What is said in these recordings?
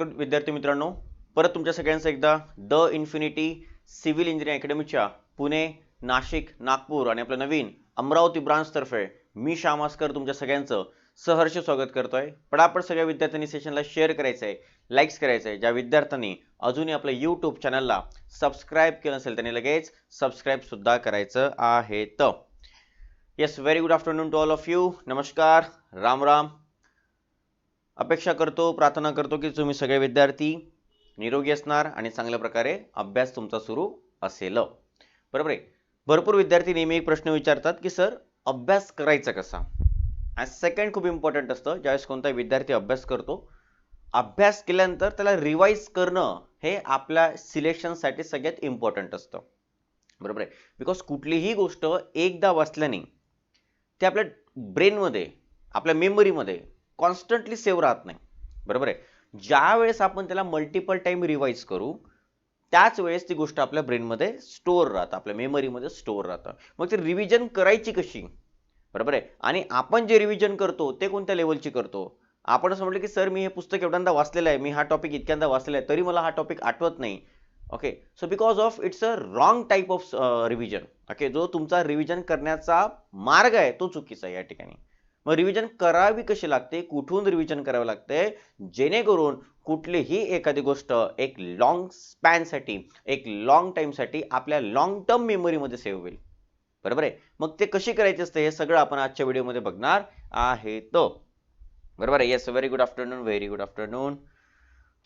Good विद्यार्थी मित्रांनो परत तुमच्या सगळ्यांचं एकदा द इन्फिनिटी सिव्हिल इंजिनिअरिंग अकॅडमीच्या पुणे नाशिक नागपूर आणि आपलं नवीन अमरावती ब्रांचतर्फे मी श्यामास्कर तुमच्या सगळ्यांचं सहर्ष स्वागत करतोय. पडापड सगळ्या विद्यार्थ्यांनी सेशनला शेअर करायचं आहे लाईक्स करायचं आहे ज्या विद्यार्थ्यांनी अजूनही आपल्या यूट्यूब चॅनलला सबस्क्राईब केलं नसेल त्यांनी लगेच सबस्क्राईब सुद्धा करायचं आहे. तर yes very good afternoon to all of you नमस्कार. राम राम. अपेक्षा करतो प्रार्थना करतो की तुम्ही सगळे विद्यार्थी निरोगी असणार आणि चांगल्या प्रकारे अभ्यास तुमचा सुरू असेल. बरोबर आहे? भरपूर विद्यार्थी नेहमी एक प्रश्न विचारतात की सर अभ्यास करायचा कसा? आणि सेकंड खूप इम्पॉर्टंट असतं ज्यावेळेस कोणता विद्यार्थी अभ्यास करतो अभ्यास केल्यानंतर त्याला रिवाईज करणं हे आपल्या सिलेक्शनसाठी सगळ्यात इम्पॉर्टंट असतं. बरोबर आहे? बिकॉज कुठलीही गोष्ट एकदा वाचल्याने ते आपल्या ब्रेनमध्ये आपल्या मेमरीमध्ये कॉन्स्टंटली सेव्ह राहत नाही. बरोबर आहे? ज्या वेळेस आपण त्याला मल्टिपल टाइम रिवाईज करू त्याच वेळेस ती गोष्ट आपल्या ब्रेनमध्ये स्टोअर राहतं आपल्या मेमरीमध्ये स्टोअर राहतं. मग ती रिव्हिजन करायची कशी? बरोबर आहे? आणि आपण जे रिव्हिजन करतो ते कोणत्या लेवलची करतो? आपण असं म्हटलं की सर मी हे पुस्तक एवढ्यांदा वाचलेलं आहे मी हा टॉपिक इतक्यांदा वाचलेला आहे तरी मला हा टॉपिक आठवत नाही. Okay so because of it's a wrong type of revision okay जो तुमचा रिव्हिजन करण्याचा मार्ग आहे तो चुकीचा आहे या ठिकाणी. मग रिव्हिजन करावी कशी लागते? कुठून रिव्हिजन करावं लागते? जेणेकरून कुठलीही एखादी गोष्ट एक लॉंग स्पॅनसाठी एक लॉंग टाईमसाठी आपल्या लॉंग टर्म मेमरीमध्ये सेव्ह होईल. बरोबर आहे? मग ते कशी करायची असते? हे सगळं आपण आजच्या व्हिडिओमध्ये बघणार आहे तो बरोबर आहे? Yes very good afternoon very good afternoon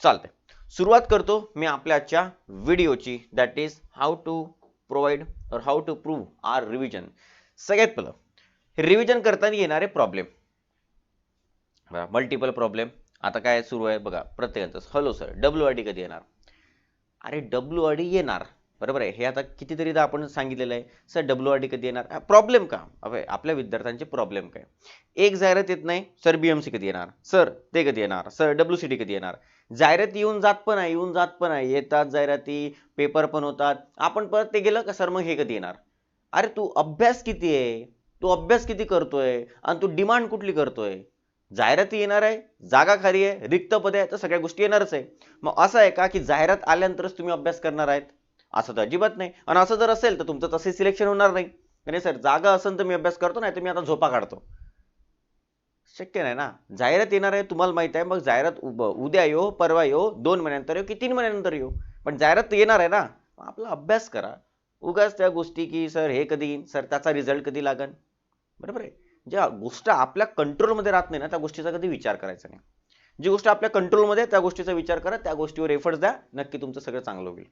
चालतंय. सुरुवात करतो मी आपल्या आजच्या व्हिडिओची that is how to provide और how to prove our revision सगळ्यात पहिलं रिव्हिजन करताना येणारे प्रॉब्लेम बघा मल्टिपल प्रॉब्लेम आता काय सुरू आहे? बघा प्रत्येकाचं. Hello sir W R D कधी येणार? अरे डब्ल्यू आर डी येणार. बरोबर आहे. हे आता कितीतरीदा आपण सांगितलेलं आहे. सर डब्ल्यू आर डी कधी येणार? प्रॉब्लेम का? अबे, आपल्या विद्यार्थ्यांचे प्रॉब्लेम काय? एक जाहिरात येत नाही. सर बीएमसी कधी येणार? सर ते कधी येणार? सर डब्ल्यू सी डी कधी येणार? जाहिरात येऊन जात पण आहे येऊन जात पण आहे. येतात जाहिराती पेपर पण होतात. आपण परत ते गेलं का? सर मग हे कधी येणार? अरे तू अभ्यास किती आहे? तू अभ्यास किती करतोय आणि तू डिमांड कुठली करतोय? जाहिराती येणार आहे जागा खाली आहे रिक्त पदे आहे तर सगळ्या गोष्टी येणारच आहे. मग असं आहे का की जाहिरात आल्यानंतरच तुम्ही अभ्यास करणार आहेत? असं तर अजिबात नाही. आणि असं जर असेल तर तुमचं तसे सिलेक्शन होणार नाही. नाही सर जागा असेल तर मी अभ्यास करतो नाही तर मी आता झोपा काढतो. शक्य नाही ना? जाहिरात येणार आहे तुम्हाला माहीत आहे. मग जाहिरात उद्या येऊ परवा येऊ दोन महिन्यानंतर येऊ की तीन महिन्यानंतर येऊ पण जाहिरात येणार आहे ना? आपला अभ्यास करा. उगाच त्या गोष्टी की सर हे कधी येईन? सर त्याचा रिझल्ट कधी लागन? बरोबर आहे? ज्या गोष्ट आपल्या कंट्रोलमध्ये राहत नाही ना त्या गोष्टीचा कधी विचार करायचा नाही. जी गोष्ट आपल्या कंट्रोलमध्ये त्या गोष्टीचा विचार करा त्या गोष्टीवर एफर्ट्स द्या नक्की तुमचं सगळं चांगलं होईल.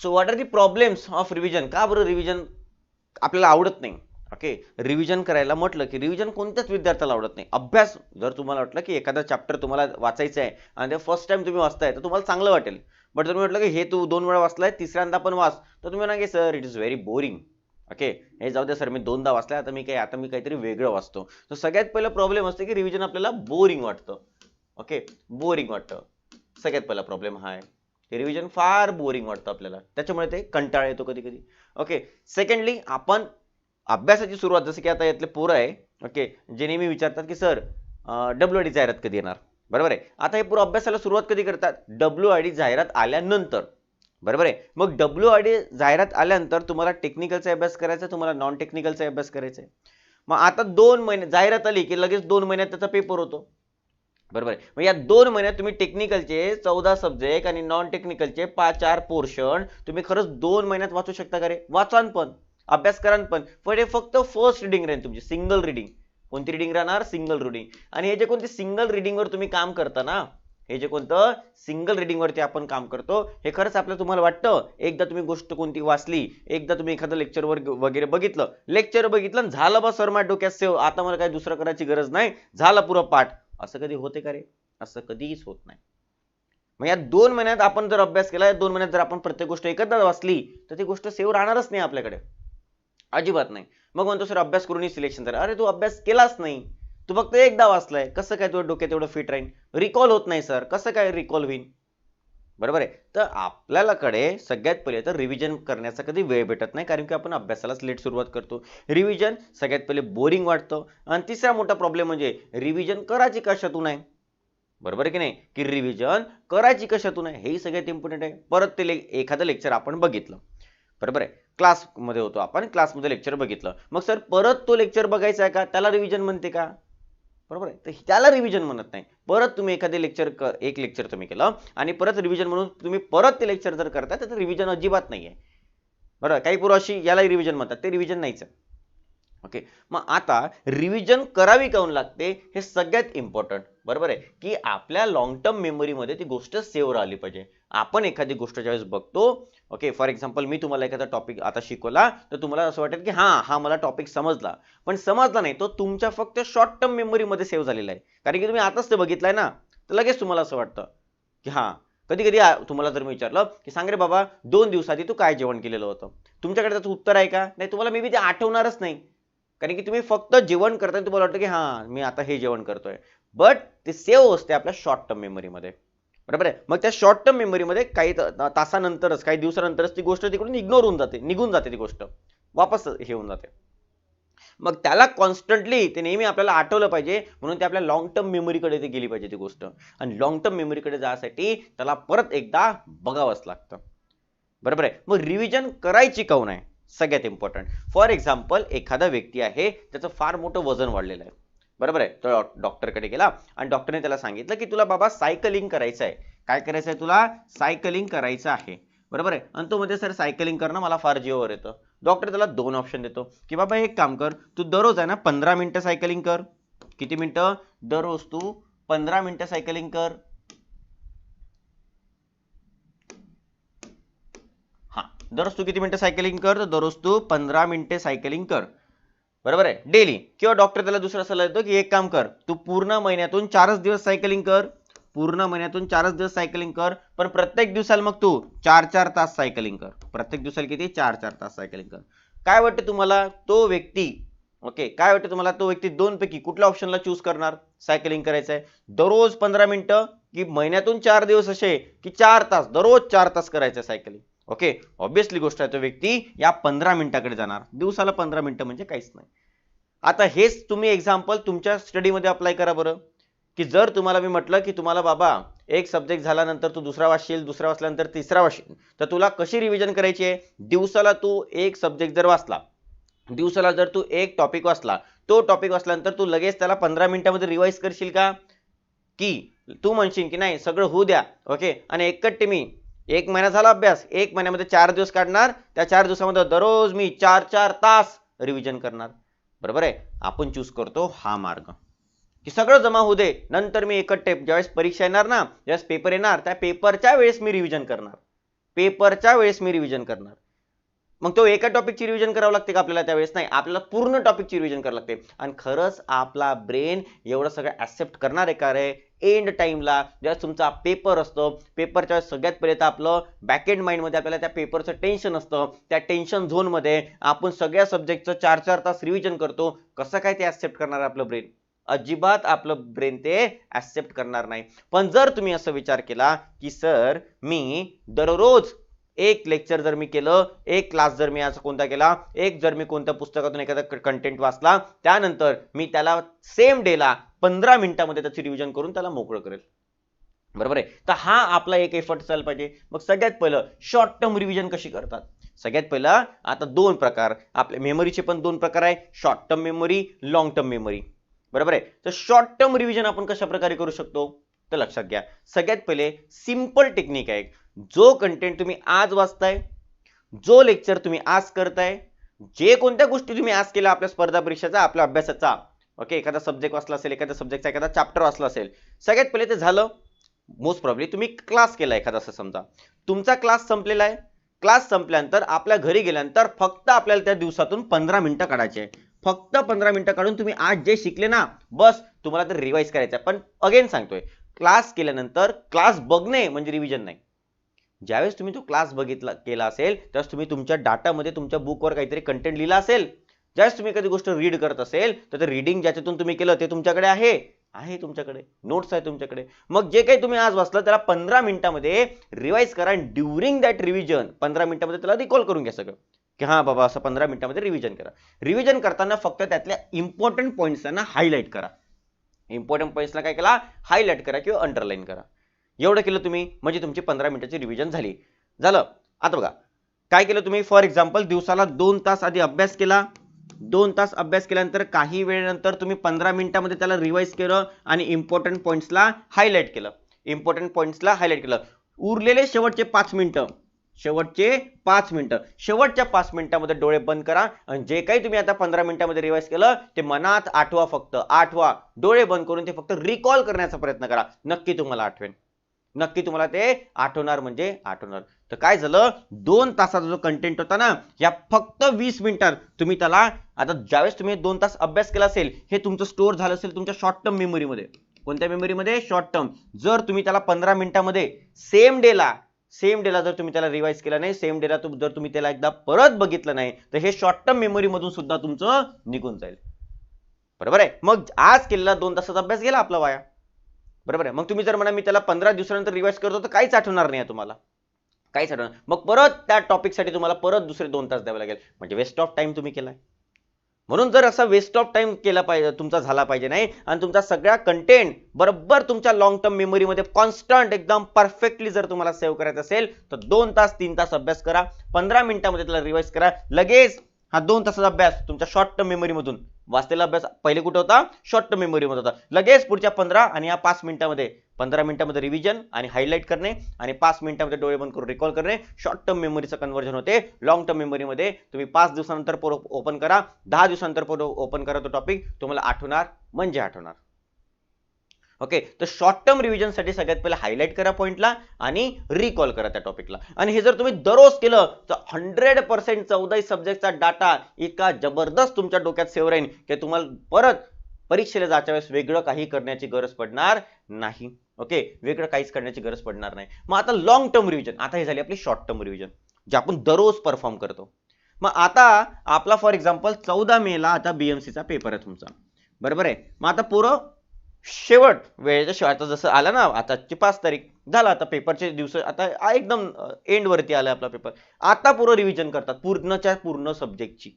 So what are the problems of revision का बरं रिव्हिजन आपल्याला आवडत नाही? ओके रिव्हिजन करायला म्हटलं की रिव्हिजन कोणत्याच विद्यार्थ्याला आवडत नाही. अभ्यास जर तुम्हाला वाटलं की एखादा चॅप्टर तुम्हाला वाचायचं आहे आणि ते फर्स्ट टाइम तुम्ही वाचताय तर तुम्हाला चांगलं वाटेल. बट जर तुम्ही म्हटलं की हे तू दोन वेळा वाचलाय तिसऱ्यांदा पण वाच तर तुम्ही म्हणा की sir it is very boring okay हे जाऊ द्या सर मी दोनदा वाचलाय आता मी काही आता मी काहीतरी वेगळं वाचतो. तर सगळ्यात पहिला प्रॉब्लेम असते की रिव्हिजन आपल्याला बोरिंग वाटतं. ओके बोरिंग वाटतं. सगळ्यात पहिला प्रॉब्लेम हा आहे. रिव्हिजन फार बोरिंग वाटतं आपल्याला. त्याच्यामुळे ते कंटाळा येतो कधी कधी. ओके सेकंडली आपण अभ्यासाची सुरुवात जसं की आता यातले पोरं आहे ओके जे नेहमी विचारतात की सर डब्ल्यू डी जाहिरात कधी येणार? बरोबर आहे? आता हे पूर्ण अभ्यासाला सुरुवात कधी करतात? डब्ल्यू आय डी जाहिरात आल्यानंतर. बरोबर आहे. मग डब्ल्यू आय डी जाहिरात आल्यानंतर तुम्हाला टेक्निकलचा अभ्यास करायचा तुम्हाला नॉन टेक्निकलचा अभ्यास करायचा आहे. मग आता दोन महिने जाहिरात आली की लगेच दोन महिन्यात त्याचा पेपर होतो. बरोबर आहे. मग या दोन महिन्यात तुम्ही टेक्निकलचे चौदा सब्जेक्ट आणि नॉन टेक्निकलचे पाच चार पोर्शन तुम्ही खरंच दोन महिन्यात वाचू शकता का रे? वाचान पण. अभ्यास करान पण. पण हे फक्त फर्स्ट रिडिंग राहील तुमची सिंगल रिडिंग कोणती रिडिंग राहणार? सिंगल रिडिंग आणि हे जे कोणती सिंगल रिडिंगवर तुम्ही काम करता ना हे जे कोणतं सिंगल रिडिंगवरती आपण काम करतो हे खरंच आपल्याला तुम्हाला वाटतं? एकदा तुम्ही गोष्ट कोणती वाचली एकदा तुम्ही एखादं लेक्चर वगैरे बघितलं. लेक्चर बघितलं आणि झालं बा सर माझ्या डोक्यात सेव आता मला काही दुसरं करायची गरज नाही झालं पुरं पाठ. असं कधी होते का रे? असं कधीच होत नाही. मग या दोन महिन्यात आपण जर अभ्यास केला या दोन महिन्यात जर आपण प्रत्येक गोष्ट एकदा वाचली तर ती गोष्ट सेव्ह राहणारच नाही आपल्याकडे. अजिबात नाही. मग म्हणतो सर अभ्यास करून सिलेक्शन झालं अरे तू अभ्यास केलाच नाही. तू फक्त एकदा वाचलाय. कसं काय तुझ्या डोक्यात एवढं फिट राहीन? रिकॉल होत नाही सर कसं काय रिकॉल होईन? बरोबर आहे? तर आपल्याला कडे सगळ्यात पहिले तर रिव्हिजन करण्याचा कधी वेळ भेटत नाही कारण की आपण अभ्यासालाच लेट सुरुवात करतो. रिव्हिजन सगळ्यात पहिले बोरिंग वाटतं. आणि तिसरा मोठा प्रॉब्लेम म्हणजे रिव्हिजन करायची कशातून आहे बरोबर आहे की नाही? की रिव्हिजन करायची कशातून आहे हेही सगळ्यात इम्पॉर्टंट आहे. परत ते ले- एखादं लेक्चर आपण बघितलं. बरोबर आहे? क्लासमध्ये होतो आपण क्लासमध्ये लेक्चर बघितलं. मग सर परत तो लेक्चर बघायचा आहे का? त्याला रिव्हिजन म्हणते का? बरोबर आहे? तर त्याला रिव्हिजन म्हणत नाही. परत तुम्ही एखादे लेक्चर एक लेक्चर तुम्ही केलं आणि परत रिव्हिजन म्हणून तुम्ही परत ते लेक्चर जर करता तर रिव्हिजन अजिबात नाही आहे? बरोबर काही पूर्व अशी यालाही रिव्हिजन म्हणतात. ते रिव्हिजन नाहीच आहे. ओके मग आता रिव्हिजन करावी काऊन लागते? हे सगळ्यात इम्पॉर्टंट बरोबर आहे? की आपल्या लॉंग टर्म मेमरीमध्ये ती गोष्ट सेव्ह राहिली पाहिजे. आपण एखादी गोष्ट ज्यावेळेस बघतो ओके फॉर एक्झाम्पल मी तुम्हाला एखादा टॉपिक आता शिकवला तर तुम्हाला असं वाटेल की हा हा मला टॉपिक समजला. पण समजला नाही तो तुमच्या फक्त शॉर्ट टर्म मेमरीमध्ये सेव्ह झालेला आहे. कारण की तुम्ही आताच ते बघितलंय ना तर लगेच तुम्हाला असं वाटतं की हा कधी कधी तुम्हाला जर मी विचारलं की सांग रे बाबा दोन दिवसाआधी तू काय जेवण केलेलं होतं? तुमच्याकडे त्याचं उत्तर आहे का? नाही तुम्हाला मे बी ते आठवणारच नाही. कारण की तुम्ही फक्त जेवण करताना तुम्हाला वाटतं की हां मी आता हे जेवण करतोय. बट ते सेव्ह असते आपल्या शॉर्ट टर्म मेमरीमध्ये बरोबर आहे? मग त्या शॉर्ट टर्म मेमरीमध्ये काही तासानंतरच काही दिवसानंतरच ती गोष्ट तिकडून इग्नोर होऊन जाते निघून जाते ती गोष्ट. वापस हे होऊन जाते. मग त्याला कॉन्स्टंटली ते नेहमी आपल्याला आठवलं पाहिजे म्हणून ते आपल्या लॉंग टर्म मेमरीकडे ते गेली पाहिजे ती गोष्ट. आणि लॉंग टर्म मेमरीकडे जाण्यासाठी त्याला परत एकदा बघावंच लागतं. बरोबर आहे? मग रिव्हिजन करायची काऊन आहे? सगळ्यात इम्पॉर्टंट फॉर एक्झाम्पल एखादा व्यक्ती आहे त्याचं फार मोठं वजन वाढलेलं आहे. बरोबर आहे. तो डॉक्टरकडे गेला आणि डॉक्टरने त्याला सांगितलं की तुला बाबा सायकलिंग करायचं आहे. काय करायचं आहे तुला? सायकलिंग करायचं आहे. बरोबर आहे? आणि तो मध्ये सर सायकलिंग करणं मला फार जीवावर येतं. डॉक्टर त्याला दोन ऑप्शन देतो. की बाबा एक काम कर. तू दररोज आहे ना पंधरा मिनटं सायकलिंग कर. किती मिनटं? दररोज तू पंधरा मिनटं सायकलिंग कर. हा. दररोज तू किती मिनटं सायकलिंग कर? तर दररोज तू पंधरा मिनटे सायकलिंग कर. बरोबर आहे? डेली किंवा डॉक्टर त्याला दुसरा सल्ला देतो की एक काम कर तू पूर्ण महिन्यातून चारच दिवस सायकलिंग कर. पूर्ण महिन्यातून चारच दिवस सायकलिंग कर. पण प्रत्येक दिवसाला मग तू चार चार तास सायकलिंग कर. प्रत्येक दिवसाला किती? चार चार तास सायकलिंग कर. काय वाटतं तुम्हाला? तो व्यक्ती ओके काय वाटते तुम्हाला? तो व्यक्ती दोन पैकी कुठल्या ऑप्शनला चूज करणार? सायकलिंग करायचं आहे दररोज पंधरा मिनिटं की महिन्यातून चार दिवस असे की चार तास दररोज चार तास करायचं सायकलिंग ओके? ऑब्विसली गोष्ट आहे तो व्यक्ती या पंधरा मिनिटाकडे जाणार. दिवसाला पंधरा मिनिटं म्हणजे काहीच नाही. आता हेच तुम्ही एक्झाम्पल तुमच्या स्टडीमध्ये अप्लाय करा बरं. की जर तुम्हाला मी म्हटलं की तुम्हाला बाबा एक सब्जेक्ट झाल्यानंतर तू दुसरा वाचशील दुसरा वाचल्यानंतर तिसरा वाचशील तर तुला कशी रिव्हिजन करायची आहे? दिवसाला तू एक सब्जेक्ट जर वाचला दिवसाला जर तू एक टॉपिक वाचला तो टॉपिक वाचल्यानंतर तू लगेच त्याला पंधरा मिनिटामध्ये रिवाईज करशील का? की तू म्हणशील की नाही सगळं होऊ द्या ओके? आणि एकट्टे मी एक महिना झाला अभ्यास एक महिन्यामध्ये चार दिवस काढणार त्या चार दिवसामध्ये दररोज मी चार चार तास रिव्हिजन करणार. बरोबर आहे? आपण चूज करतो हा मार्ग. की सगळं जमा होऊ दे नंतर मी एकट्टे ज्यावेळेस परीक्षा येणार ना ज्यावेळेस पेपर येणार त्या पेपरच्या वेळेस मी रिव्हिजन करणार. पेपरच्या वेळेस मी रिव्हिजन करणार. मग तो एका टॉपिकची रिव्हिजन करावं लागते का आपल्याला त्यावेळेस? नाही आपल्याला पूर्ण टॉपिकची रिव्हिजन करावं लागते. आणि खरंच आपला ब्रेन एवढं सगळं ऍक्सेप्ट करणार आहे का रे? एंड टाइमला ज्यावेळेस तुमचा पेपर असतो पेपरच्या वेळेस सगळ्यात पहिले तर आपलं बॅक एंड माइंडमध्ये आपल्याला त्या पेपरचं टेन्शन असतं. त्या टेन्शन झोनमध्ये आपण सगळ्या सब्जेक्टचं चार चार तास रिव्हिजन करतो. कसं काय ते ॲक्सेप्ट करणार आपलं ब्रेन अजिबात आपलं ब्रेन ते ॲक्सेप्ट करणार नाही. पण जर तुम्ही असं विचार केला की सर मी दररोज एक लेक्चर जर मी केलं एक क्लास जर मी असं कोणता केला एक जर मी कोणत्या पुस्तकातून एखादा कंटेंट वाचला त्यानंतर मी त्याला सेम डेला पंधरा मिनिटामध्ये त्याची रिव्हिजन करून त्याला मोकळं करेल. बरोबर आहे? तर हा आपला एक एफर्ट चालला पाहिजे. मग सगळ्यात पहिलं शॉर्ट टर्म रिव्हिजन कशी करतात? सगळ्यात पहिलं आता दोन प्रकार. आपल्या मेमरीचे पण दोन प्रकार आहे. Short term memory long term memory बरोबर आहे? तर शॉर्ट टर्म रिव्हिजन आपण कशा प्रकारे करू शकतो? तर लक्षात घ्या. सगळ्यात पहिले सिंपल टेक्निक आहे जो कंटेंट तुम्ही आज वाचताय जो लेक्चर तुम्ही आज करताय जे कोणत्या गोष्टी तुम्ही आज केल्या आपल्या स्पर्धा परीक्षेचा आपल्या अभ्यासाचा ओके एखादा सब्जेक्ट वाचला असेल एखाद्या सब्जेक्टचा एखादा चॅप्टर वाचला असेल. सगळ्यात पहिले ते झालं मोस्ट प्रॉब्ली तुम्ही क्लास केला एखादा असं समजा. तुमचा क्लास संपलेला आहे. क्लास संपल्यानंतर आपल्या घरी गेल्यानंतर फक्त आपल्याला त्या दिवसातून पंधरा मिनिटं काढायचे फक्त पंधरा मिनिटं काढून तुम्ही आज जे शिकले ना बस तुम्हाला तर रिवाईज करायचं आहे. पण अगेन सांगतोय क्लास केल्यानंतर क्लास बघणे म्हणजे रिव्हिजन नाही. ज्यावेळेस तुम्ही तो क्लास बघितला केला असेल त्यावेळेस तुम्ही तुमच्या डाटामध्ये तुमच्या बुकवर काहीतरी कंटेंट लिहिला असेल ज्यावेळेस तुम्ही एखादी गोष्ट रीड करत असेल तर ते रीडिंग ज्याच्यातून तुम्ही केलं ते तुमच्याकडे आहे. आहे तुमच्याकडे. नोट्स आहे तुमच्याकडे. मग जे काही तुम्ही आज वाचलं त्याला पंधरा मिनिटामध्ये रिवाईज करा आणि ड्युरिंग दॅट रिव्हिजन पंधरा मिनिटामध्ये त्याला रिकॉल करून घ्या सगळं. की हा बाबा असं पंधरा मिनिटामध्ये रिव्हिजन करा. रिव्हिजन करताना फक्त त्यातल्या इम्पॉर्टंट पॉईंट्स त्यांना हायलाईट करा. इम्पॉर्टंट पॉईंट्सला काय केला? हायलाईट करा किंवा अंडरलाईन करा. एवढं केलं तुम्ही म्हणजे तुमची पंधरा मिनिटाची रिव्हिजन झाली. झालं. आता बघा. काय केलं तुम्ही? फॉर एक्झाम्पल दिवसाला दोन तास आधी अभ्यास केला. दोन तास अभ्यास केल्यानंतर काही वेळेनंतर तुम्ही पंधरा मिनिटामध्ये त्याला रिवाईज केलं आणि इम्पॉर्टंट पॉईंट्सला हायलाईट केलं. इम्पॉर्टंट पॉईंट्सला हायलाईट केलं. उरलेले शेवटचे पाच मिनिटं. शेवटचे पाच मिनिटं. शेवटच्या पाच मिनिटामध्ये डोळे बंद करा आणि जे काही तुम्ही आता पंधरा मिनिटामध्ये रिवाईज केलं ते मनात आठवा फक्त. आठवा. डोळे बंद करून ते फक्त रिकॉल करण्याचा प्रयत्न करा. नक्की तुम्हाला आठवेन. नक्की तुम्हाला ते आठवणार म्हणजे आठवणार. तर काय झालं? दोन तासाचा जो कंटेंट होता ना या फक्त वीस मिनिटात तुम्ही त्याला आता ज्यावेळेस तुम्ही दोन तास अभ्यास केला असेल हे तुमचं स्टोअर झालं असेल तुमच्या शॉर्ट टर्म मेमरीमध्ये कोणत्या मेमरीमध्ये शॉर्ट टर्म जर तुम्ही त्याला पंधरा मिनिटामध्ये सेम डेला सेम डेला जर तुम्ही त्याला रिवाईज केला नाही सेम डेला जर तुम्ही त्याला एकदा परत बघितलं नाही तर हे शॉर्ट टर्म मेमरी मधून सुद्धा तुमचं निघून जाईल. बरोबर आहे? मग आज केलेला दोन तासाचा अभ्यास गेला आपला वाया. बरोबर आहे? मग तुम्ही जर म्हणा मी त्याला पंधरा दिवसानंतर रिवाईज करतो तर काहीच आठवणार नाही तुम्हाला. काहीच आठवणार मग परत त्या टॉपिकसाठी तुम्हाला परत दुसरे दोन तास द्यावे लागेल. म्हणजे वेस्ट ऑफ टाइम तुम्ही केलाय. म्हणून जर असा वेस्ट ऑफ टाइम केला पाहिजे तुमचा झाला पाहिजे नाही आणि तुमचा सगळा कंटेंट बरोबर तुमच्या लॉंग टर्म मेमरीमध्ये कॉन्स्टंट एकदम परफेक्टली जर तुम्हाला सेव्ह करायचं असेल तर दोन तास तीन तास अभ्यास करा. पंधरा मिनिटामध्ये त्याला रिवाईज करा. लगेच हा दोन तासाचा अभ्यास तुमच्या शॉर्ट टर्म मेमरीमधून वाचलेला अभ्यास पहिले कुठं होता? शॉर्ट टर्म मेमोरीमध्ये होता. लगेच पुढच्या पंधरा आणि या पाच मिनिटामध्ये पंधरा मिनिटामध्ये रिव्हिजन आणि हायलाईट करणे आणि पाच मिनिटामध्ये डोळे बंद करून रिकॉल करणे. शॉर्ट टर्म मेमरीचं कन्वर्जन होते. लॉंग टर्म मेमरीमध्ये तुम्ही पाच दिवसानंतर ओपन करा. दहा दिवसानंतर ओपन करा तो टॉपिक तुम्हाला आठवणार म्हणजे आठवणार. ओके तर शॉर्ट टर्म रिव्हिजनसाठी सगळ्यात पहिले हायलाईट करा पॉईंटला आणि रिकॉल करा त्या टॉपिकला आणि हे जर तुम्ही दररोज केलं तर हंड्रेड पर्सेंट चौदाही सब्जेक्टचा डाटा इतका जबरदस्त तुमच्या डोक्यात सेव राहील की तुम्हाला परत परीक्षेला जायच्या वेळेस वेगळं काही करण्याची गरज पडणार नाही. ओके वेगळं काहीच करण्याची गरज पडणार नाही. मग आता लॉंग टर्म रिव्हिजन आता हे झाली आपली शॉर्ट टर्म रिव्हिजन जे आपण दररोज परफॉर्म करतो. मग आता आपला फॉर एक्झाम्पल चौदा मेला आता बीएमसीचा पेपर आहे तुमचा. बरोबर आहे? मग आता पुरं शेवट वेळेच्या शेवट. आता जसं आला ना आताची पाच तारीख झाला आता पेपरचे दिवस आता एकदम एंड वरती आला आपला पेपर आता पूर्ण रिव्हिजन करतात पूर्णच्या पूर्ण सब्जेक्टची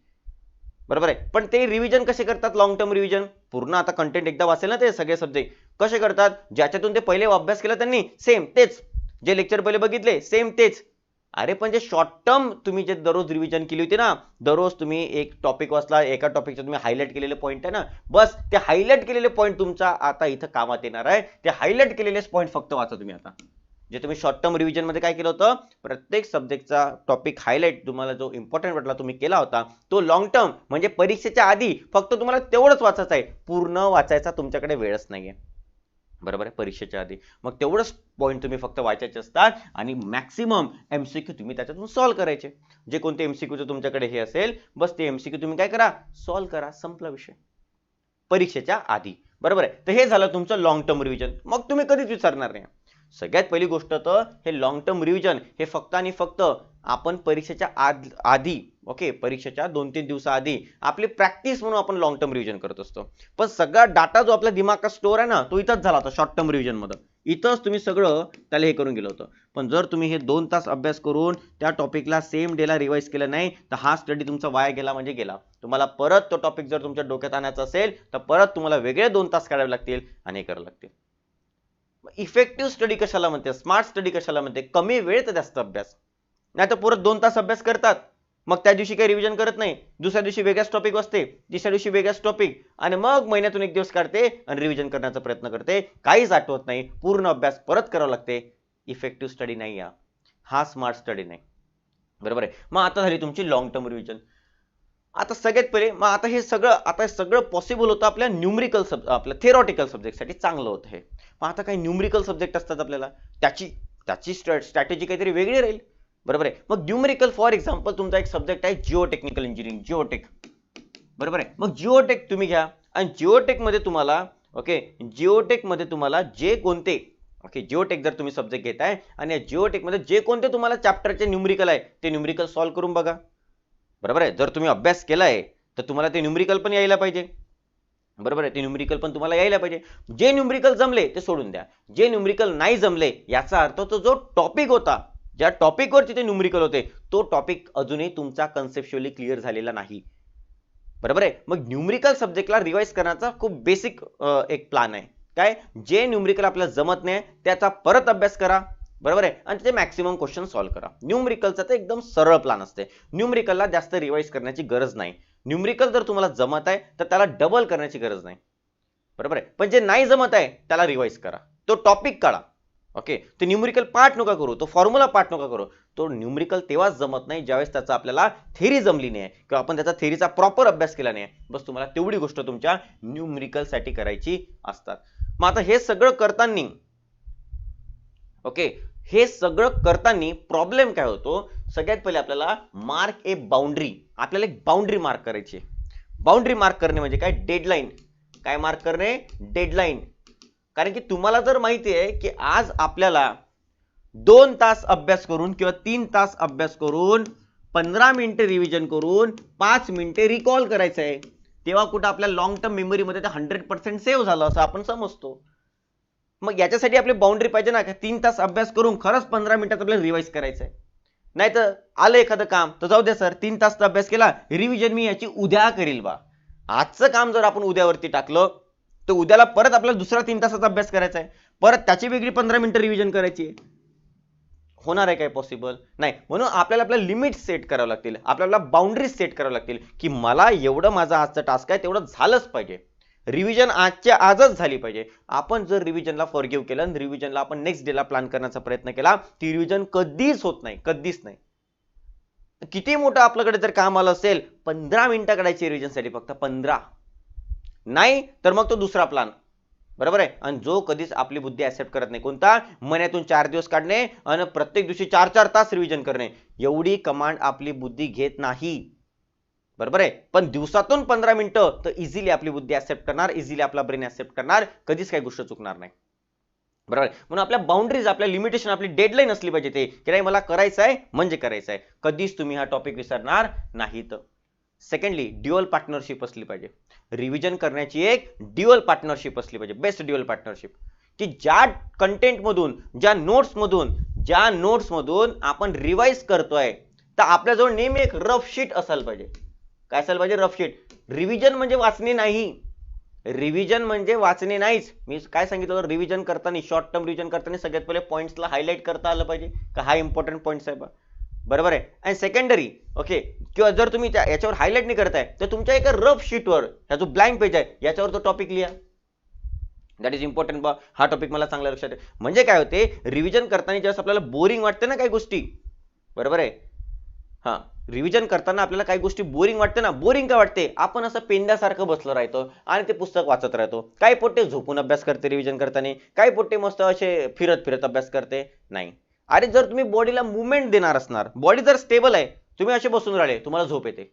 बरोबर आहे? पण ते रिव्हिजन कसे करतात? लॉंग टर्म रिव्हिजन पूर्ण आता कंटेंट एकदा वाचेल ना ते सगळे सब्जेक्ट कसे करतात? ज्याच्यातून ते पहिले अभ्यास केला त्यांनी सेम तेच. जे लेक्चर पहिले बघितले सेम तेच. अरे पण जे शॉर्ट टर्म तुम्ही जे दररोज रिव्हिजन केली होती ना दररोज तुम्ही एक टॉपिक वाचला एका टॉपिकचे तुम्ही हायलाईट केलेले पॉईंट आहे ना बस ते हायलाईट केलेले पॉईंट तुमचा आता इथं कामात येणार आहे. ते हायलाईट केलेलेच पॉईंट फक्त वाचा तुम्ही आता. जे तुम्ही शॉर्ट टर्म रिव्हिजनमध्ये काय केलं होतं प्रत्येक सब्जेक्टचा टॉपिक हायलाईट तुम्हाला जो इम्पॉर्टंट वाटला तुम्ही केला होता तो लॉंग टर्म म्हणजे परीक्षेच्या आधी फक्त तुम्हाला तेवढंच वाचायचं आहे. पूर्ण वाचायचा तुमच्याकडे वेळच नाहीये. बरोबर आहे? परीक्षेच्या आधी. मग तेवढंच पॉईंट तुम्ही फक्त वाचायचे असतात आणि मॅक्सिमम एमसीक्यू तुम्ही त्याच्यातून सॉल्व्ह करायचे. जे कोणते एमसीक्यूचं तुमच्याकडे हे असेल बस ते एमसीक्यू तुम्ही काय करा? सॉल्व्ह करा. संपला विषय. परीक्षेच्या आधी. बरोबर आहे? तर हे झालं तुमचं लॉंग टर्म रिव्हिजन मग तुम्ही कधीच विचारणार नाही. सगळ्यात पहिली गोष्ट तर हे लॉंग टर्म रिव्हिजन हे फक्त आणि फक्त आपण परीक्षेच्या आद आधी ओके परीक्षेच्या दोन तीन दिवसाआधी आपली प्रॅक्टिस म्हणून आपण लॉंग टर्म रिव्हिजन करत असतो. पण सगळा डाटा जो आपल्या दिमागात स्टोअर आहे ना तो इथंच झाला होता शॉर्ट टर्म रिव्हिजनमध्ये इथंच तुम्ही सगळं त्याला हे करून गेलं होतं. पण जर तुम्ही हे दोन तास अभ्यास करून त्या टॉपिकला सेम डेला रिवाईज केलं नाही तर हा स्टडी तुमचा वाया गेला म्हणजे गेला. तुम्हाला परत तो टॉपिक जर तुमच्या डोक्यात आणायचा असेल तर परत तुम्हाला वेगळे दोन तास काढावे लागतील आणि हे करावे लागतील. इफेक्टिव्ह स्टडी कशाला म्हणते? स्मार्ट स्टडी कशाला म्हणते? कमी वेळेत जास्त अभ्यास. नाही तर परत दोन तास अभ्यास करतात. मग त्या दिवशी काही रिव्हिजन करत नाही. दुसऱ्या दिवशी वेगळाच टॉपिक वाचते. तिसऱ्या दिवशी वेगळ्याच टॉपिक आणि मग महिन्यातून एक दिवस काढते आणि रिव्हिजन करण्याचा प्रयत्न करते. काहीच आठवत नाही. पूर्ण अभ्यास परत करावा लागते. इफेक्टिव्ह स्टडी नाही या हा स्मार्ट स्टडी नाही. बरोबर आहे. मग आता झाली तुमची लॉंग टर्म रिव्हिजन आता सगळ्यात पहिले मग आता हे सगळं आता हे सगळं पॉसिबल होतं आपल्या न्यूमरिकल सब आपल्या थेरॉटिकल सब्जेक्टसाठी चांगलं होतं हे. मग आता काही न्यूमरिकल सब्जेक्ट असतात आपल्याला त्याची त्याची स्ट्रॅटेजी काहीतरी वेगळी राहील. बरोबर आहे? मग न्यूमरिकल फॉर एक्झाम्पल तुमचा एक सब्जेक्ट आहे जिओ टेक्निकल इंजिनिअरिंग जिओटेक बरोबर आहे? मग जिओटेक तुम्ही घ्या आणि जिओटेकमध्ये तुम्हाला ओके जिओटेकमध्ये तुम्हाला जे कोणते ओके जिओटेक जर तुम्ही सब्जेक्ट घेताय आणि या जिओटेकमध्ये जे कोणते तुम्हाला चॅप्टरचे न्यूमरिकल आहे ते न्यूमरिकल सॉल्व्ह करून बघा. बरोबर आहे? जर तुम्ही अभ्यास केला आहे तर तुम्हाला ते न्यूमरिकल पण यायला पाहिजे. बरोबर आहे? ते न्यूमरिकल पण तुम्हाला यायला पाहिजे. जे न्यूमरिकल जमले ते सोडून द्या. जे न्यूमरिकल नाही जमले याचा अर्थ तो जो टॉपिक होता ज्या टॉपिकवर तिथे न्यूमरिकल होते तो टॉपिक अजूनही तुमचा कन्सेप्च्युअली क्लिअर झालेला नाही. बरोबर आहे? मग न्यूमरिकल सब्जेक्टला रिवाईज करण्याचा खूप बेसिक एक प्लान आहे. काय? जे न्यूमरिकल आपल्याला जमत नाही त्याचा परत अभ्यास करा. बरोबर आहे? आणि ते मॅक्सिमम क्वेश्चन सॉल्व्ह करा. न्यूमरिकलचा ते एकदम सरळ प्लान असते. न्यूमरिकलला जास्त रिवाईज करण्याची गरज नाही. न्यूमरिकल जर तुम्हाला जमत आहे तर त्याला डबल करण्याची गरज नाही. बरोबर आहे? पण जे नाही जमत आहे त्याला रिवाईज करा. तो टॉपिक काढा. ओके ते न्यूमरिकल पार्ट नका करू. तो फॉर्म्युला पार्ट नका करू. तो न्यूमरिकल तेव्हाच जमत नाही ज्यावेळेस त्याचा आपल्याला थेरी जमली नाही आहे. किंवा आपण त्याचा थेरीचा प्रॉपर अभ्यास केला नाही बस तुम्हाला तेवढी गोष्ट तुमच्या न्यूमरिकलसाठी करायची असतात. मग आता हे सगळं करताना ओके हे सगळं करताना प्रॉब्लेम काय होतो? सगळ्यात पहिले आपल्याला मार्क ए बाउंड्री आपल्याला एक बाउंड्री मार्क करायची बाउंड्री मार्क करणे म्हणजे काय? डेडलाईन काय मार्क करणे? डेडलाईन कारण की तुम्हाला जर माहिती आहे की आज आपल्याला दोन तास अभ्यास करून किंवा तीन तास अभ्यास करून पंधरा मिनिटे रिव्हिजन करून पाच मिनिटे रिकॉल करायचं आहे तेव्हा कुठं आपल्या लॉंग टर्म मेमरीमध्ये ते हंड्रेड पर्सेंट सेव्ह झालं असं आपण समजतो. मग याच्यासाठी आपली बाउंड्री पाहिजे ना का तीन तास अभ्यास करून खरंच पंधरा मिनिटात आपल्याला रिवाईज करायचं आहे नाही तर आलं एखादं काम तर जाऊ द्या सर तीन तासचा अभ्यास केला रिव्हिजन मी याची उद्या करील बा. आजचं काम जर आपण उद्यावरती टाकलं तर उद्याला परत आपल्याला दुसरा तीन तासाचा अभ्यास करायचा आहे परत त्याची वेगळी पंधरा मिनिटं रिव्हिजन करायची आहे. होणार आहे काय पॉसिबल नाही म्हणून आपल्याला आपल्या लिमिट सेट करावं लागतील. आपल्याला बाउंड्रीज सेट करावं लागतील की मला एवढं माझं आजचं टास्क आहे तेवढं झालंच पाहिजे. रिव्हिजन आजच्या आजच झाली पाहिजे. आपण जर रिव्हिजनला फॉरगिव्ह केलं आणि रिव्हिजनला आपण नेक्स्ट डेला प्लॅन करण्याचा प्रयत्न केला ती रिव्हिजन कधीच होत नाही कधीच नाही. किती मोठं आपल्याकडे जर काम आलं असेल पंधरा मिनिटं काढायची रिव्हिजनसाठी फक्त पंधरा. नाही तर मग तो दुसरा प्लान बरोबर आहे? आणि जो कधीच आपली बुद्धी ऍक्सेप्ट करत नाही. कोणता? महिन्यातून चार दिवस काढणे आणि प्रत्येक दिवशी चार चार तास रिव्हिजन करणे. एवढी कमांड आपली बुद्धी घेत नाही. बरोबर आहे? पण दिवसातून पंधरा मिनिटं तर इझिली आपली बुद्धी ऍक्सेप्ट करणार इझिली आपला ब्रेन ऍक्सेप्ट करणार कधीच काही गोष्ट चुकणार नाही. बरोबर म्हणून आपल्या बाउंड्रीज आपल्या लिमिटेशन आपली डेडलाईन असली पाहिजे ते की नाही मला करायचं आहे म्हणजे करायचं आहे. कधीच तुम्ही हा टॉपिक विसरणार नाहीत. सेकंडली ड्युअल पार्टनरशिप असली पाहिजे. रिव्हिजन करण्याची एक ड्युअल पार्टनरशिप असली पाहिजे. बेस्ट ड्युअल पार्टनरशिप की ज्या कंटेंटमधून ज्या नोट्समधून ज्या नोट्समधून आपण रिवाइज करतोय तर आपल्याजवळ नेहमी एक रफ शीट असायला पाहिजे. काय असायला पाहिजे? रफशीट रिव्हिजन म्हणजे वाचणे नाही. रिव्हिजन म्हणजे वाचणे नाहीच. मी काय सांगितलं रिव्हिजन करताना शॉर्ट टर्म रिव्हिजन करताना सगळ्यात पहिले पॉईंट्सला हायलाईट करता आलं पाहिजे. का हा इम्पॉर्टंट पॉईंट्स आहे बा बरोबर आहे? आणि सेकंडरी ओके किंवा जर तुम्ही याच्यावर हायलाईट नाही करताय तर तुमच्या एका रफ शीटवर ह्या जो ब्लँक पेज आहे याच्यावर तो टॉपिक लिहा. दॅट इज इम्पॉर्टंट बा हा टॉपिक मला चांगला लक्षात आहे. म्हणजे काय होते? रिव्हिजन करताना ज्यावेळेस आपल्याला बोरिंग वाटते ना काही गोष्टी. बरोबर आहे? हा रिव्हिजन करताना आपल्याला काही गोष्टी बोरिंग वाटते ना बोरिंग का वाटते? आपण असं पेंड्यासारखं बसलं राहतो आणि ते पुस्तक वाचत राहतो. काही पोट्टे झोपून अभ्यास करते रिव्हिजन करताना काही पोट्टे मस्त असे फिरत फिरत अभ्यास करते. नाही. अरे जर तुम्ही बॉडीला मुवमेंट देणार असणार बॉडी जर स्टेबल आहे तुम्ही असे बसून राहिले तुम्हाला झोप येते.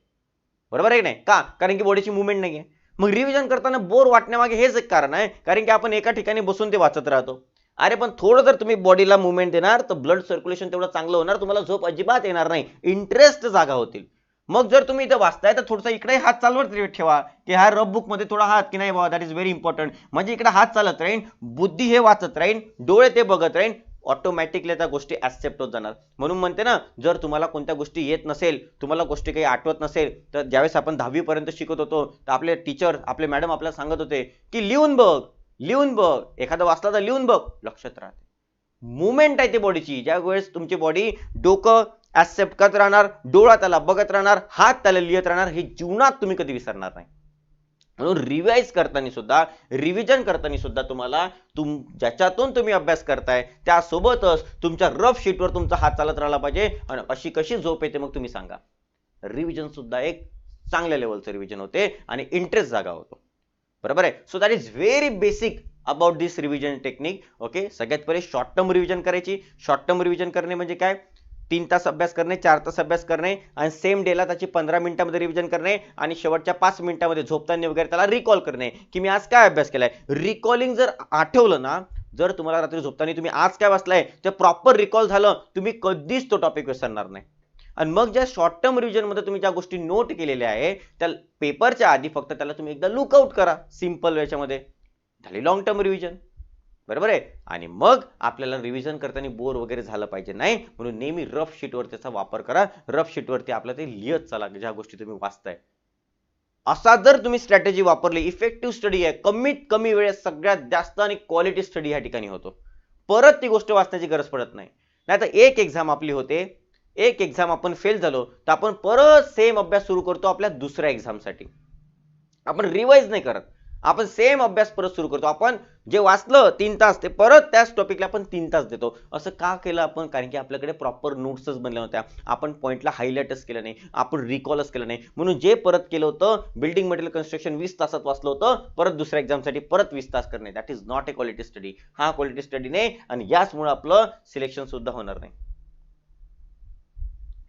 बरोबर आहे की नाही? का? कारण की बॉडीची मुवमेंट नाही आहे मग रिव्हिजन करताना बोर वाटण्यामागे हेच एक कारण आहे. कारण की आपण एका ठिकाणी बसून ते वाचत राहतो. अरे पण थोडं जर तुम्ही बॉडीला मुवमेंट देणार तर ब्लड सर्क्युलेशन तेवढं चांगलं होणार तुम्हाला झोप अजिबात येणार नाही. इंटरेस्ट जागा होतील. मग जर तुम्ही इथे वाचताय तर थोडासा इकडे हात चालवत ठेवा की हा रफ बुकमध्ये थोडा हात की नाही बाबा दॅट इज व्हेरी इम्पॉर्टंट म्हणजे इकडे हात चालत राहीन बुद्धी हे वाचत राहीन डोळे ते बघत राहीन ऑटोमॅटिकली त्या गोष्टी ऍक्सेप्ट होत जाणार. म्हणून म्हणते ना जर तुम्हाला कोणत्या गोष्टी येत नसेल तुम्हाला गोष्टी काही आठवत नसेल तर ज्यावेळेस आपण दहावीपर्यंत शिकत होतो तर आपले टीचर आपले मॅडम आपल्याला सांगत होते की लिहून बघ. लिहून बघ. एखादं वाचला तर लिहून बघ. लक्षात राहते. मुवमेंट आहे ती बॉडीची ज्या वेळेस तुमची बॉडी डोकं ऍक्सेप्ट करत राहणार डोळा त्याला बघत राहणार हात त्याला लिहित राहणार हे जीवनात तुम्ही कधी विसरणार नाही. म्हणून रिवाइज करताना सुद्धा रिव्हिजन करताना सुद्धा तुम्हाला तुम ज्याच्यातून तुम्ही अभ्यास करताय त्यासोबतच तुमच्या रफ शीटवर तुमचा हात चालत राहिला पाहिजे. आणि अशी कशी झोप येते मग तुम्ही सांगा. रिव्हिजन सुद्धा एक चांगल्या लेवलचं रिव्हिजन होते आणि इंटरेस्ट जागा होतो. बरोबर आहे? So that is very basic about this revision technique okay सगळ्यात पहिले शॉर्ट टर्म रिव्हिजन करायची. शॉर्ट टर्म रिव्हिजन करणे म्हणजे काय? तीन तास अभ्यास करणे चार तास अभ्यास करणे आणि सेम डेला त्याची पंधरा मिनिटामध्ये रिव्हिजन करणे आणि शेवटच्या पाच मिनिटामध्ये झोपताना वगैरे त्याला रिकॉल करणे. की मी आज काय अभ्यास केलाय? रिकॉलिंग जर आठवलं ना जर तुम्हाला रात्री झोपताना तुम्ही आज काय वाचलाय तर प्रॉपर रिकॉल झालं तुम्ही कधीच तो टॉपिक विसरणार नाही. आणि मग ज्या शॉर्ट टर्म रिव्हिजनमध्ये तुम्ही ज्या गोष्टी नोट केलेल्या आहे त्या पेपरच्या आधी फक्त त्याला तुम्ही एकदा लुकआउट करा सिंपल याच्यामध्ये झाली लॉंग टर्म रिव्हिजन बरोबर आहे? आणि मग आपल्याला रिव्हिजन करताना बोर वगैरे झालं पाहिजे नाही म्हणून नेहमी रफ शीटवर त्याचा वापर करा. रफ शीटवरती आपलं ते लिहत चला ज्या गोष्टी तुम्ही वाचताय. असा जर तुम्ही स्ट्रॅटेजी वापरली इफेक्टिव्ह स्टडी आहे कमीत कमी वेळेत सगळ्यात जास्त आणि क्वालिटी स्टडी ह्या ठिकाणी होतो. परत ती गोष्ट वाचण्याची गरज पडत नाही. नाही तर एक एक्झाम आपली होते एक एक्झाम आपण फेल झालो तर आपण परत सेम अभ्यास सुरू करतो आपल्या दुसऱ्या एक्झामसाठी आपण रिवाइज नाही करत. आपण सेम अभ्यास परत सुरू करतो. आपण जे वाचलं तीन तास ते परत त्याच टॉपिकला आपण तीन तास देतो. असं का केलं आपण? कारण की आपल्याकडे प्रॉपर नोट्सच बनल्या होत्या आपण पॉईंटला हायलाइटच केलं नाही. आपण रिकॉलच केलं नाही. म्हणून जे परत केलं होतं बिल्डिंग मटेरियल कन्स्ट्रक्शन वीस तासात वाचलं होतं परत दुसऱ्या एक्झामसाठी परत वीस तास करणे. That is not a quality study हा क्वालिटी स्टडी नाही आणि याचमुळे आपलं सिलेक्शन सुद्धा होणार नाही.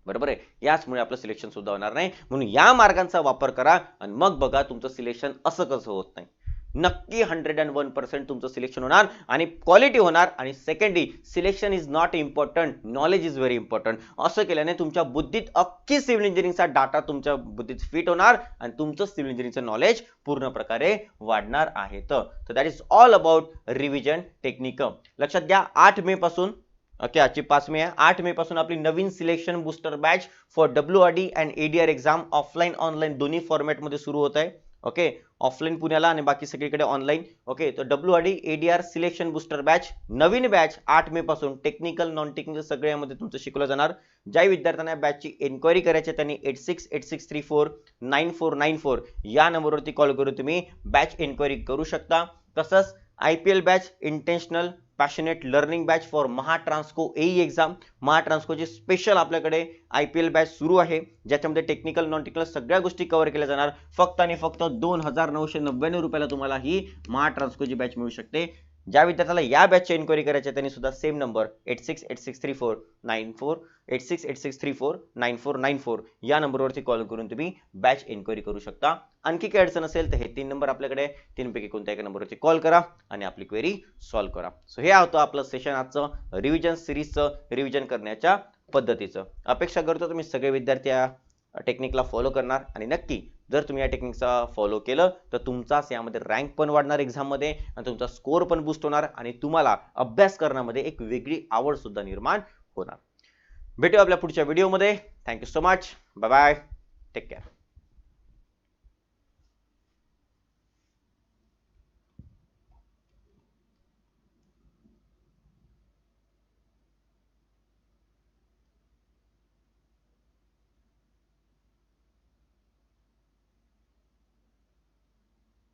बरोबर आहे? याचमुळे आपलं सिलेक्शन सुद्धा होणार नाही. म्हणून या मार्गांचा वापर करा आणि मग बघा तुमचं सिलेक्शन असं कसं होत नाही. नक्की हंड्रेड अँड वन पर्सेंट तुमचं सिलेक्शन होणार आणि क्वालिटी होणार आणि secondly selection is not important knowledge is very important असं केल्याने तुमच्या बुद्धीत अख्खी सिव्हिल इंजिनिअरिंगचा डाटा तुमच्या बुद्धीत फिट होणार आणि तुमचं सिव्हिल इंजिनिअरिंगचं नॉलेज पूर्ण प्रकारे वाढणार आहे. तर that is all about revision technique लक्षात घ्या आठ मे पासून ओके आजची पाच मे आहे. आठ मे पासून आपली नवीन selection booster batch for W R D and ADR exam offline online दोन्ही फॉर्मॅटमध्ये सुरू होत आहे. ओके ऑफलाईन पुण्याला आणि बाकी सगळीकडे ऑनलाईन ओके तर W R D ADR selection booster batch नवीन बॅच आठ मे पासून टेक्निकल नॉन टेक्निकल सगळ्यामध्ये तुमचं शिकवलं जाणार. ज्या विद्यार्थ्यांना बॅचची एन्क्वायरी करायची आहे त्यांनी eight six eight six three four nine four nine four या नंबरवरती कॉल करून तुम्ही बॅच एन्क्वायरी करू शकता. तसंच I P L batch intentional passionate learning batch for Mahatransco AE exam महाट्रान्सकोची special आपल्याकडे आय पी एल बॅच सुरू आहे. ज्याच्यामध्ये टेक्निकल नॉन टेक्निकल सगळ्या गोष्टी कव्हर केल्या जाणार. फक्त आणि फक्त दोन हजार नऊशे नव्याण्णव रुपयाला तुम्हाला ही महाट्रान्सकोची बॅच मिळू शकते. ज्या विद्यार्थ्याला या बॅचची इन्क्वायरी करायची त्यांनी सुद्धा same number eight six eight six three four nine four eight six eight six three four nine four nine four या नंबरवरती कॉल करून तुम्ही बॅच इन्क्वायरी करू शकता. आणखी काही अडचण असेल तर हे तीन नंबर आपल्याकडे तीनपैकी कोणत्या एका नंबरवरती कॉल करा आणि आपली क्वेरी सॉल्व्ह करा. सो हे होतं आपलं सेशन आजचं रिव्हिजन सिरीजचं रिव्हिजन करण्याच्या पद्धतीचं. अपेक्षा करतो तुम्ही सगळे विद्यार्थी या टेक्निकला फॉलो करणार आणि नक्की जर तुम्ही या टेक्निकचा फॉलो केलं तर तुमचाच यामध्ये रँक पण वाढणार एक्झाममध्ये आणि तुमचा स्कोअर पण बुस्ट होणार आणि तुम्हाला अभ्यास करण्यामध्ये एक वेगळी आवड सुद्धा निर्माण होणार. भेटू आपल्या पुढच्या व्हिडिओमध्ये thank you so much bye bye take care